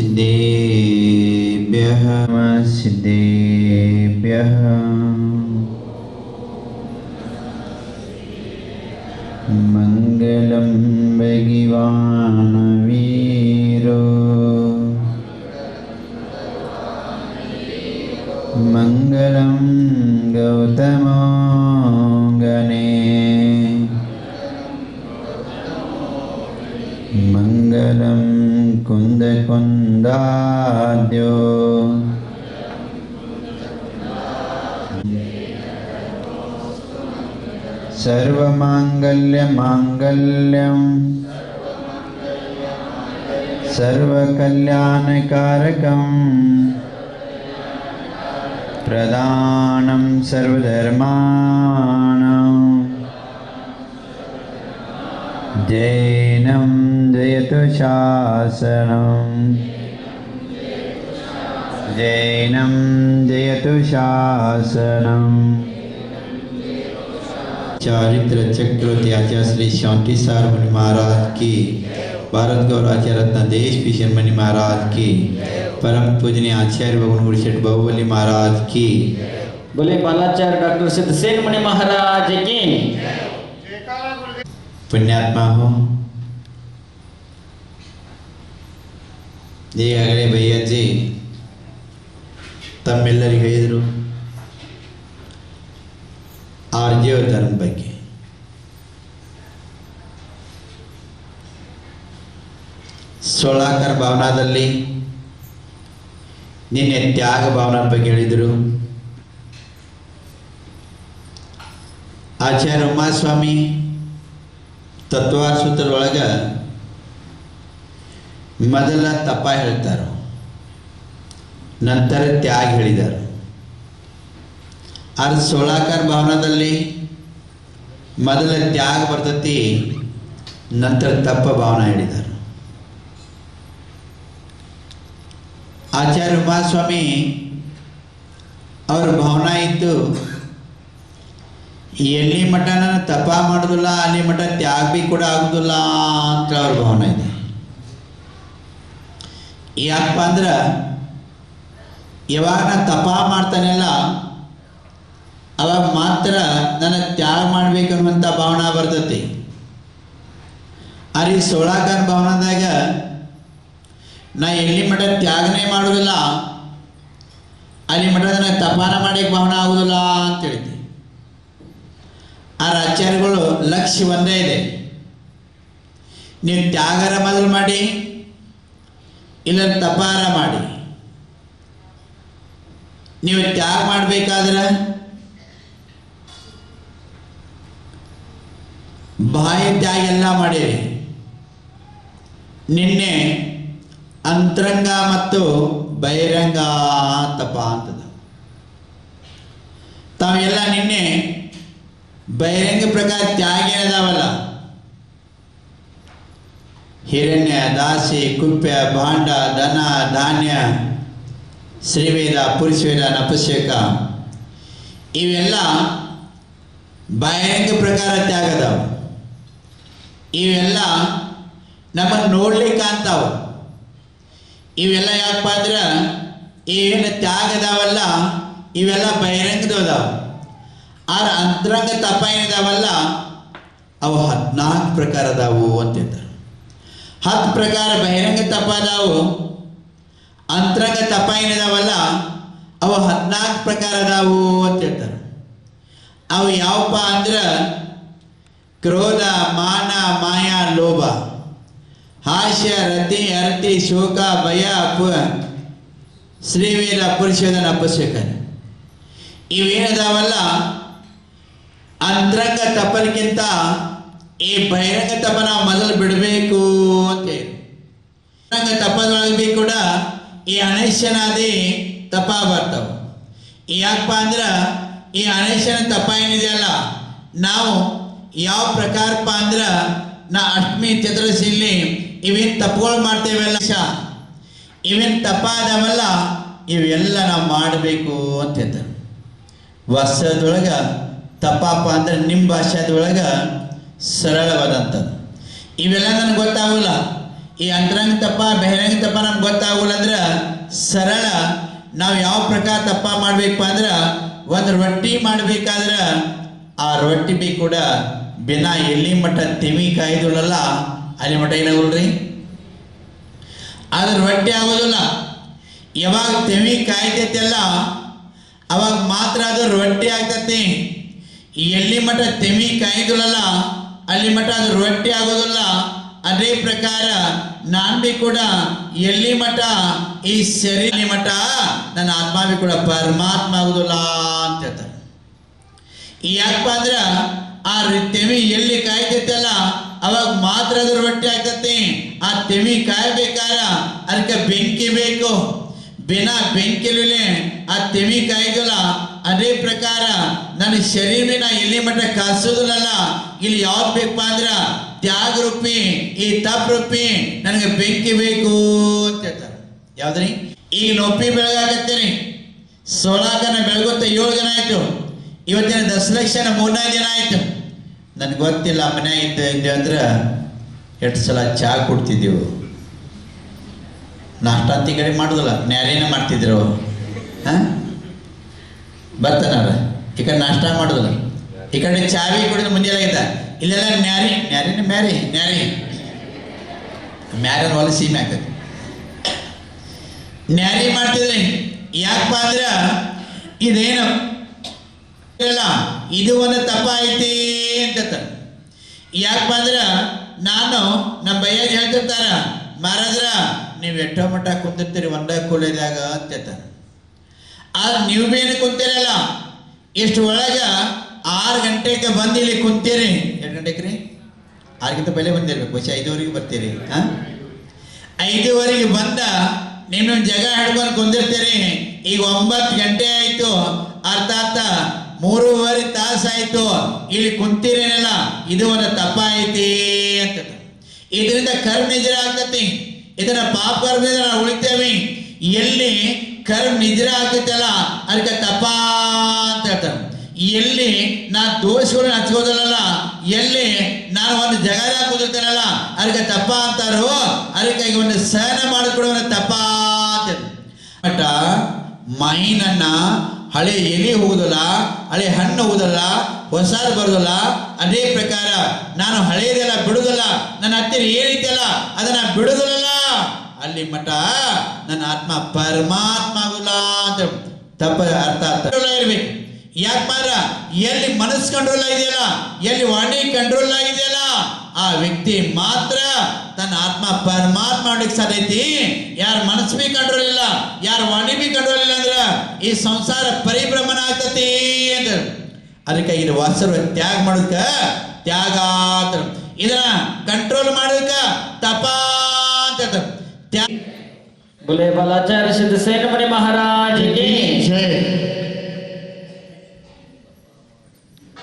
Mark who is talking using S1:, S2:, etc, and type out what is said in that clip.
S1: सिद्धेभ्यः सिद्धेभ्यः मङ्गलं भगिवानवीरो। मङ्गलं गौतमो गणे। मङ्गलं ो सर्वमाङ्गल्यमाङ्गल्यं सर्वकल्याणकारकं प्रदानं सर्वधर्माणं जैनं जयतु शासनम्। जैनम जयतु शासनम। चारित्र चक्रवर्ती आचार्य श्री शांति सार सार्वजन महाराज की, भारत गौर आचार्य रत्न देश भीषण मणि महाराज की, परम पूजनीय आचार्य भगवान गुरुशेठ बहुबली महाराज की।
S2: बोले बालाचार्य डॉक्टर सिद्ध सेन मणि महाराज की।
S1: पुण्यात्मा हो। जी अगले भैया जी ತಮ್ಮೆಲ್ಲರಿಗೂ ಹೇಳಿದರು ಆರ್ಜೀವ ಧರ್ಮ ಬಗ್ಗೆ. ಸೋಳಾಕರ್ ಭಾವನಾದಲ್ಲಿ ನಿನ್ನೆ ತ್ಯಾಗ ಭಾವನಾ ಬಗ್ಗೆ ಹೇಳಿದರು. ಆಚಾರ್ಯ ಉಮಾಸ್ವಾಮಿ ತತ್ವಾಸೂತ್ರದೊಳಗ ಮೊದಲ ತಪ್ಪ ಹೇಳ್ತಾರೆ ನಂತರ ತ್ಯಾಗ ಹೇಳಿದರು. ಆದ್ರೆ ಸೋಳಾಕಾರ ಭಾವನದಲ್ಲಿ ಮೊದಲ ತ್ಯಾಗ ಬರ್ತತಿ, ನಂತರ ತಪ್ಪ ಭಾವನೆ ಹೇಳಿದರು. ಆಚಾರ್ಯ ಉಮಾಸ್ವಾಮಿ ಅವ್ರ ಭಾವನಾ ಇತ್ತು ಎಲ್ಲಿ ಮಠ ನಾನು ತಪ ಮಾಡೋದಿಲ್ಲ, ಅಲ್ಲಿ ಮಠ ತ್ಯಾಗ ಬಿ ಕೂಡ ಆಗುದಿಲ್ಲ ಅಂತ ಅವ್ರ ಭಾವನೆ ಇದೆ. ಯಾಕಪ್ಪ ಅಂದ್ರೆ ಯಾವಾಗ ನಾನು ತಪ ಮಾಡ್ತಾನೆಲ್ಲ, ಅವಾಗ ಮಾತ್ರ ನನ್ನ ತ್ಯಾಗ ಮಾಡ್ಬೇಕನ್ನುವಂಥ ಭಾವನಾ ಬರ್ತೈತಿ. ಅರಿ ಈ ಸೋಳಾಕಾರ ಭಾವನದಾಗ, ನಾ ಎಲ್ಲಿ ಮಠ ತ್ಯಾಗನೇ ಮಾಡೋದಿಲ್ಲ, ಅಲ್ಲಿ ಮಠ ನನಗೆ ತಪಾನ ಮಾಡಕ್ಕೆ ಭಾವನಾ ಆಗುದಿಲ್ಲ ಅಂತ ಹೇಳ್ತಿ ಆ ಆಚಾರ್ಯಗಳು ಲಕ್ಷ್ಯ ಒಂದೇ ಇದೆ. ನೀವು ತ್ಯಾಗರ ಮೊದಲು ಮಾಡಿ, ಇಲ್ಲ ತಪಾರ ಮಾಡಿ. ನೀವು ತ್ಯಾಗ ಮಾಡಬೇಕಾದ್ರೆ ಬಾಯಿ ತ್ಯಾಗ ಎಲ್ಲ ಮಾಡಿರಿ. ನಿನ್ನೆ ಅಂತರಂಗ ಮತ್ತು ಬಹಿರಂಗ ತಪ ಅಂತದ ತಾವೆಲ್ಲ ನಿನ್ನೆ ಬಹಿರಂಗ ಪ್ರಕಾರ ತ್ಯಾಗ ಅದಾವಲ್ಲ ಹಿರಣ್ಯ, ದಾಸಿ ಕುಪ್ಪೆ ಭಾಂಡ, ದನ, ಧಾನ್ಯ ಶ್ರೀವೇದ ಪುರುಷವೇದ ನಪಶೇಕ, ಇವೆಲ್ಲ ಭಯಂಕ ಪ್ರಕಾರ ತ್ಯಾಗದವು ಇವೆಲ್ಲ ನಮ್ಮನ್ನು ನೋಡ್ಲಿಕ್ಕೆ ಅಂತಾವು ಇವೆಲ್ಲ ಯಾಕಪ್ಪ ಅಂದ್ರೆ ಏನು ತ್ಯಾಗದವಲ್ಲ, ಇವೆಲ್ಲ ಬಹಿರಂಗದವದಾವ ಆದ್ರೆ ಅಂತರಂಗ ತಪ ಏನಿದಾವಲ್ಲ ಅವು ಹದಿನಾಲ್ಕು ಪ್ರಕಾರ ಅದಾವು ಅಂತಿದ್ದಾರೆ ಹತ್ತು ಪ್ರಕಾರ ಬಹಿರಂಗ ತಪ ಅದಾವು. ಅಂತರಂಗ ಏನಿದಾವಲ್ಲ ಅವು ಹದಿನಾಲ್ಕು ಪ್ರಕಾರ ಅದಾವು ಅಂತ ಹೇಳ್ತಾರೆ. ಅವು ಯಾವಪ್ಪ ಅಂದ್ರೆ ಕ್ರೋಧ, ಮಾನ, ಮಾಯಾ, ಲೋಭ, ಹಾಸ್ಯ, ರತಿ ಅರತಿ ಶೋಕ, ಭಯ, ಪು ಶ್ರೀವೀರ ಪುರುಷೋಧನ ಅಪಸ್ಯಕನ ಇವೇನದಾವಲ್ಲ, ಅಂತರಂಗ ತಪನಕ್ಕಿಂತ ಈ ಬಹಿರಂಗ ತಪನ ಮೊದಲು ಬಿಡಬೇಕು ಅಂತ ಹೇಳಿ. ಅಂತರಂಗ ತಪದೊಳಗೆ ಕೂಡ ಈ ಅಣೇಶನಾದಿ ತಪ ಬರ್ತಾವ ಯಾಕಪ್ಪ ಅಂದ್ರೆ, ಈ ಅಣೇಶನ ತಪ ಏನಿದೆಯಲ್ಲ, ನಾವು ಯಾವ ಪ್ರಕಾರಪ್ಪ ಅಂದ್ರೆ, ನಾ ಅಷ್ಟಮಿ ಚತುರ್ಶಿಲಿ ಇವೇನು ತಪ್ಪುಗಳು ಮಾಡ್ತೇವಲ್ಲ ಇವೇನು ತಪ ಅದಾವಲ್ಲ ಇವೆಲ್ಲ ನಾವು ಮಾಡಬೇಕು ಅಂತ ಹೇಳ್ತಾರೆ ವರ್ಷದೊಳಗೆ ತಪ್ಪಪ್ಪ ಅಂದ್ರೆ ನಿಮ್ಮ ಭಾಷೆದೊಳಗೆ ಸರಳವಾದಂಥದ್ದು ಇವೆಲ್ಲ ನನಗೆ ಗೊತ್ತಾಗಲ್ಲ ಈ ಅಂತರಂಗ ತಪ್ಪ, ಬಹಿರಂಗ ತಪ್ಪ ನಮ್ಗೆ ಗೊತ್ತಾಗಲ್ಲ ಅಂದ್ರೆ ಸರಳ. ನಾವು ಯಾವ ಪ್ರಕಾರ ತಪ್ಪ ಮಾಡ್ಬೇಕಪ್ಪ ಅಂದ್ರೆ ಒಂದು ರೊಟ್ಟಿ ಮಾಡ್ಬೇಕಾದ್ರ ಆ ರೊಟ್ಟಿ ಬಿ ಕೂಡ ಬಿನಾ ಎಲ್ಲಿ ಮಠ ತಿವಿ ಕಾಯ್ದುಳಲ್ಲ. ಅಲ್ಲಿ ಮಠ ಏನಾಗಲ್ರಿ ಆದ್ರೆ ರೊಟ್ಟಿ ಆಗೋದಿಲ್ಲ. ಯಾವಾಗ ತೆವಿ ಕಾಯ್ತೈತಲ್ಲ, ಅವಾಗ ಮಾತ್ರ ಅದು ರೊಟ್ಟಿ ಆಗ್ತತಿ. ಎಲ್ಲಿ ಮಠ ತೆವಿ ಕಾಯ್ದುಳಲ್ಲ, ಅಲ್ಲಿ ಮಠ ಅದು ರೊಟ್ಟಿ ಆಗೋದಿಲ್ಲ. ಅದೇ ಪ್ರಕಾರ ನಾನು ಬಿ ಕೂಡ ಎಲ್ಲಿ ಮಠ? ಈ ಶರೀರ ಮಠ. ನನ್ನ ಆತ್ಮ ಬಿ ಕೂಡ ಪರಮಾತ್ಮ ಆಗುದಿಲ್ಲ ಅಂತ ಹೇಳ್ತಾರೆ. ಯಾಕಪ್ಪ ಅಂದ್ರ ಆ ತೆಮಿ ಎಲ್ಲಿ ಕಾಯ್ತೈತಲ್ಲ, ಅವಾಗ ಮಾತ್ರ ಅದ್ರ ರೊಟ್ಟಿ ಆಗ್ತತಿ. ಆ ತೆಮಿ ಕಾಯ್ಬೇಕಾರ ಅದಕ್ಕೆ ಬೆಂಕಿ ಬೇಕು. ಬಿನಾ ಬೆಂಕಿಲೇ ಆ ತೆಮಿ ಕಾಯ್ದಲ್ಲ. ಅದೇ ಪ್ರಕಾರ ನನ್ನ ಶರೀರನ ಎಲ್ಲಿ ಮಟ್ಟ ಕಾಸೋದಿಲ್ಲಲ್ಲ ಇಲ್ಲಿ ಯಾವ್ದು ಬೇಕಪ್ಪ ಅಂದ್ರ ತ್ಯಾಗ ರೂಪಿ ಈ ತಪ್ ರೂಪಿ ನನಗೆ ಬೆಂಕಿ ಬೇಕು ಅಂತ ಹೇಳ್ತಾರೆ. ಯಾವ್ದ್ರಿ? ಈಗ ನೊಪ್ಪಿ ಬೆಳಗಾಕತ್ತೀನಿ ಸೋಲಾಕನ ಬೆಳಗುತ್ತ ಏಳು ಜನ ಆಯ್ತು. ಇವತ್ತಿನ ದಶಲಕ್ಷನ ಮೂರ್ನಾಲ್ಕು ಜನ ಆಯ್ತು. ನನ್ಗೆ ಗೊತ್ತಿಲ್ಲ ಮನೆ ಇದ್ದ ಇದ್ದೆ ಅಂದ್ರೆ ಎಷ್ಟು ಸಲ ಚಹಾ ಕೊಡ್ತಿದ್ದೆವು. ನಾಷ್ಟ ಈ ಕಡೆ ಮಾಡುದಿಲ್ಲ. ನ್ಯಾರೇನ ಮಾಡ್ತಿದ್ರು. ಹಾಂ? ಈ ಕಡೆ ನಾಷ್ಟ ಮಾಡುದಿಲ್ಲ. ಈ ಕಡೆ ಚಾವಿ ಕುಡಿದು ಮುಂಜಾನೆ ಇದ್ದ ಇಲ್ಲೆಲ್ಲ ನ್ಯಾರಿ ನ್ಯಾರಿನ ಮ್ಯಾರಿ ನ್ಯಾರಿ ಮ್ಯಾರಿ. ಹೊಲ ಸೀಮೆ ಆಗ್ತದೆ. ನ್ಯಾರಿ ಮಾಡ್ತಿದ್ರಿ ಯಾಕಪ್ಪ ಅಂದ್ರ, ಇದೇನು? ಇದು ಒಂದು ತಪ್ಪ ಐತಿ ಅಂತ ಯಾಕಪ್ಪ ಅಂದ್ರ, ನಾನು ನಮ್ಮ ಬೈಯಾಗ ಹೇಳ್ತಿರ್ತಾರ ಮಹಾರಾಜ್ರ ನೀವು ಎಷ್ಟೋ ಮಟ್ಟ ಕುಂತಿರ್ತೀರಿ ಒಂದ ಕೂಲಿದಾಗ ಅಂತ ಆದ್ರೆ ನೀವು ಬೇರೆ ಕುಂತಿರಲ್ಲ, ಇಷ್ಟು ಒಳಗ ಆರು ಗಂಟೆಗೆ ಬಂದು ಇಲ್ಲಿ ಕುಂತೀರಿ ಆರಿಗಿಂತ ಬೆಲೆ ಬಂದಿರ್ಬೇಕು, ಬಹುಶಃ ಐದುವರೆಗೆ ಬರ್ತೀರಿ ಐದುವರೆಗೆ ಬಂದ ನಿಮ್ಮ ಜಗ ಹಿಡ್ಕೊಂಡು ಕುಂದಿರ್ತೀರಿ. ಈಗ ಒಂಬತ್ತು ಗಂಟೆ ಆಯ್ತು. ಅರ್ಥಾತ್ ಮೂರುವರೆ ತಾಸು ಆಯ್ತು. ಇಲ್ಲಿ ಕುಂತಿರೇನಲ್ಲ, ಇದು ಒಂದು ತಪ್ಪ ಐತಿ ಅಂತ ಇದರಿಂದ ಕರ್ಮ ನಿಜರ ಆಗ್ತತಿ ಇದರ ಪಾಪ ಕರ್ಮದಿಂದ ನಾವು ಉಳಿತೇವೆ. ಎಲ್ಲಿ ಕರ್ಮ ನಿಜರ ಆಗ್ತೈತಲ್ಲ ಅದಕ್ಕೆ ತಪ್ಪ ಅಂತ ಹೇಳ್ತಾರೆ. ಎಲ್ಲಿ ನಾ ದೋಷಗಳನ್ನ ಹಚ್ಕೋದಲ್ಲ ಎಲ್ಲಿ ಒಂದು ಜಗದ ಕುದಿರ್ತೇನಲ್ಲ ಅದಕ್ಕೆ ತಪ್ಪ ಅಂತಾರು ಅದಕ್ಕೆ ಒಂದು ಸಹನ ಮಾಡಿಕೊಡುವ ತಪ್ಪ ಅಂತ ಬಟ್ ಮೈನನ್ನ ಹಳೆ ಎಲೆ ಹೋಗುದಿಲ್ಲ ಹಳೆ ಹಣ್ಣು ಹೋಗುದಿಲ್ಲ ಹೊಸದು ಬರುದಿಲ್ಲ, ಅದೇ ಪ್ರಕಾರ ನಾನು ಹಳೇದೆಲ್ಲ ಬಿಡುದಿಲ್ಲ, ನನ್ನ ಹತ್ತಿರ ಏನಿದೆಯಲ್ಲ ಅದನ್ನ ಬಿಡುದಿಲ್ಲ ಅಲ್ಲಿ ಮಠ, ನನ್ನ ಆತ್ಮ ಪರಮಾತ್ಮ ಆಗುಲ್ಲ ಅಂತ ತಪ್ಪ ಅರ್ಥ ಇರ್ಬೇಕು. ಯಾಕಂದ್ರ ಎಲ್ಲಿ ಮನಸ್ಸು ಕಂಟ್ರೋಲ್ ಆಗಿದೆಯಲ್ಲ? ಎಲ್ಲಿ ವಾಣಿ ಕಂಟ್ರೋಲ್ ಆಗಿದೆಯಲ್ಲ? ಆ ವ್ಯಕ್ತಿ ಮಾತ್ರ ತನ್ನ ಆತ್ಮ ಪರಮಾತ್ಮ ಮಾಡಲಿಕ್ಕೆ ಸಾಧ್ಯತಿ ಯಾರ ಮನಸ್ಸು ಬಿ ಕಂಟ್ರೋಲ್ ಇಲ್ಲ ಯಾರ ವಾಣಿ ಬಿ ಕಂಟ್ರೋಲ್ ಇಲ್ಲ ಅಂದ್ರ ಈ ಸಂಸಾರ ಪರಿಭ್ರಮಣ ಆಗ್ತತಿ ಅಂದ್ರ. ಅದಕ್ಕೆ ಇಲ್ಲಿ ವಾಸರು ತ್ಯಾಗ ಮಾಡೋದಕ್ಕ ತ್ಯಾಗ ಅಂತ ಇದನ್ನ ಕಂಟ್ರೋಲ್ ಮಾಡೋದಕ್ಕ ತಪ ಅಂತ ತ್ಯಾಗ
S2: ಬಲಾಚಾರ ಬಲಾಚಾರ್ಯ ಸಿದ್ಧಸೇನ ಮಹಾರಾಜ್
S3: ಜೈ.